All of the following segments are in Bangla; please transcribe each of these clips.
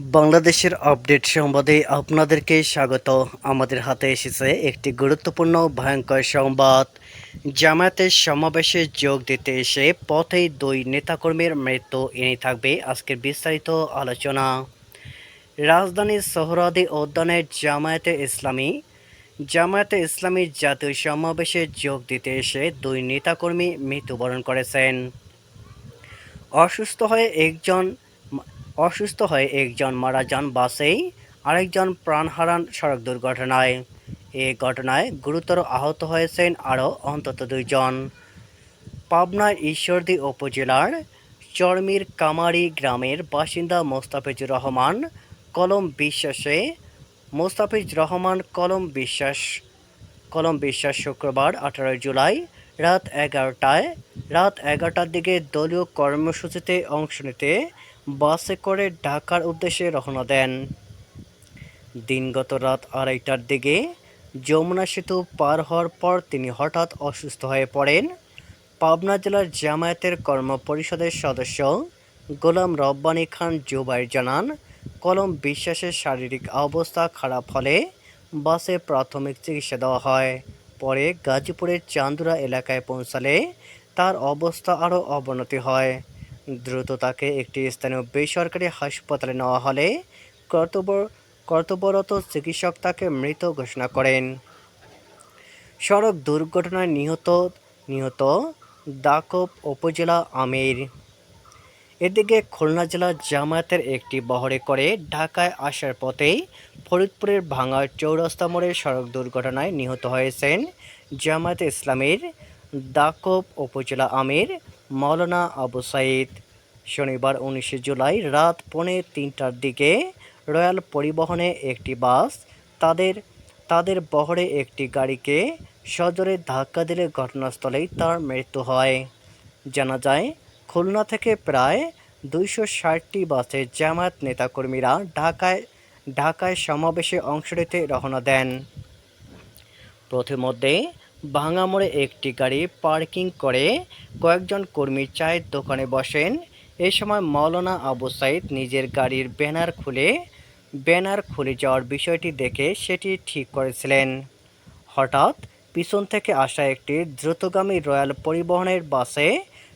বাংলাদেশের আপডেট সংবাদে আপনাদেরকে স্বাগত। আমাদের হাতে এসেছে একটি গুরুত্বপূর্ণ, ভয়ঙ্কর সংবাদ। জামায়াতের সমাবেশে যোগ দিতে এসে পথেই দুই নেতাকর্মীর মৃত্যু এনে থাকবে আজকের বিস্তারিত আলোচনা। রাজধানীর সোহরাদি উদ্যানের জামায়াতে ইসলামী, জামায়াতে ইসলামীর জাতীয় সমাবেশে যোগ দিতে এসে দুই নেতাকর্মী মৃত্যুবরণ করেছেন। অসুস্থ হয়ে একজন অসুস্থ হয়ে একজন মারা যান বাসেই, আরেকজন প্রাণ হারান সড়ক দুর্ঘটনায়। এ ঘটনায় গুরুতর আহত হয়েছেন আরও অন্তত দুইজন। পাবনার ঈশ্বরদী উপজেলার চরমির কামারি গ্রামের বাসিন্দা মোস্তাফিজুর রহমান, কলম বিশ্বাসে, মোস্তাফিজ রহমান, কলম বিশ্বাস। কলম বিশ্বাস শুক্রবার আঠারোই জুলাই রাত এগারোটায়, রাত এগারোটার দিকে দলীয় কর্মসূচিতে অংশ নিতে বাসে করে ঢাকার উদ্দেশ্যে রওনা দেন। দিনগত রাত আড়াইটার দিকে যমুনা সেতু পার হওয়ার পর তিনি হঠাৎ অসুস্থ হয়ে পড়েন। পাবনা জেলার জামায়াতের কর্ম পরিষদের সদস্য গোলাম রব্বানী খান জুবাইর জানান, কলম বিশ্বাসের শারীরিক অবস্থা খারাপ হলে বাসে প্রাথমিক চিকিৎসা দেওয়া হয়। পরে গাজীপুরের চান্দুরা এলাকায় পৌঁছালে তার অবস্থা আরও অবনতি হয়। দ্রুত তাকে একটি স্থানীয় বেসরকারি হাসপাতালে নেওয়া হলে কর্তব্য, কর্তব্যরত চিকিৎসক তাকে মৃত ঘোষণা করেন। সড়ক দুর্ঘটনায় নিহত নিহত দাকব উপজেলা আমির। এদিকে খুলনা জেলা জামায়াতের একটি বহরে করে ঢাকায় আসার পথেই ফরিদপুরের ভাঙা চৌরাস্তা মোড়ের সড়ক দুর্ঘটনায় নিহত হয়েছেন জামায়াতে ইসলামের দাকব উপজেলা আমির মাওলানা আবু সাইদ। শনিবার উনিশে জুলাই রাত পৌনে তিনটার দিকে রয়্যাল পরিবহনে একটি বাস তাদের তাদের বহরে একটি গাড়িকে সজোরে ধাক্কা দিলে ঘটনাস্থলেই তার মৃত্যু হয়। জানা যায়, খুলনা থেকে প্রায় দুইশো ষাটটি বাসে জামায়াত নেতাকর্মীরা ঢাকায় ঢাকায় সমাবেশে অংশ নিতে রওনা দেন। প্রথমধ্যে ভাঙা মোড়ে একটি গাড়ি পার্কিং করে কয়েকজন কর্মী চায়ের দোকানে বসেন। এ সময় মাওলানা আবু সাইদ নিজের গাড়ির ব্যানার খুলে ব্যানার খুলে যাওয়ার বিষয়টি দেখে সেটি ঠিক করেছিলেন। হঠাৎ পিছন থেকে আসা একটি দ্রুতগামী রয়্যাল পরিবহনের বাসে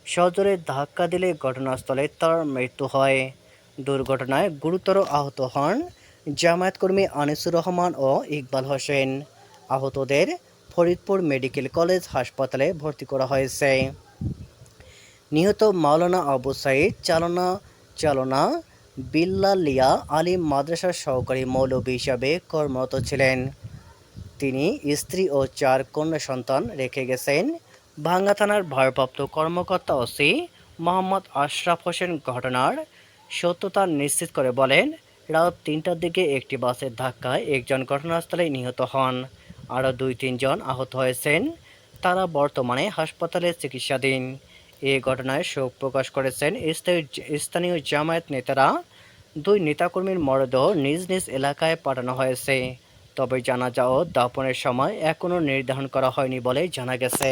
সজোরে ধাক্কা দিলে ঘটনাস্থলে তার মৃত্যু হয়। দুর্ঘটনায় গুরুতর আহত হন জামায়াত কর্মী আনিসুর রহমান ও ইকবাল হোসেন। আহতদের ফরিদপুর মেডিকেল কলেজ হাসপাতালে ভর্তি করা হয়েছে। নিহত মাওলানা আবু সাইদ, চালনা চালনা, বিল্লালিয়া আলিম মাদ্রাসার সহকারী মৌলবী হিসাবে কর্মরত ছিলেন। তিনি স্ত্রী ও চার কন্যা সন্তান রেখে গেছেন। ভাঙ্গা থানার ভারপ্রাপ্ত কর্মকর্তা ওসি মোহাম্মদ আশরাফ হোসেন ঘটনার সত্যতা নিশ্চিত করে বলেন, রাত তিনটার দিকে একটি বাসের ধাক্কায় একজন ঘটনাস্থলে নিহত হন। আরও দুই তিনজন আহত হয়েছেন। তারা বর্তমানে হাসপাতালে চিকিৎসাধীন। এ ঘটনায় শোক প্রকাশ করেছেন স্থানীয় জামায়াত নেতারা। দুই নেতাকর্মীর মরদেহ নিজ নিজ এলাকায় পাঠানো হয়েছে। তবে জানা যাও দাপনের সময় এখনও নির্ধারণ করা হয়নি বলে জানা গেছে।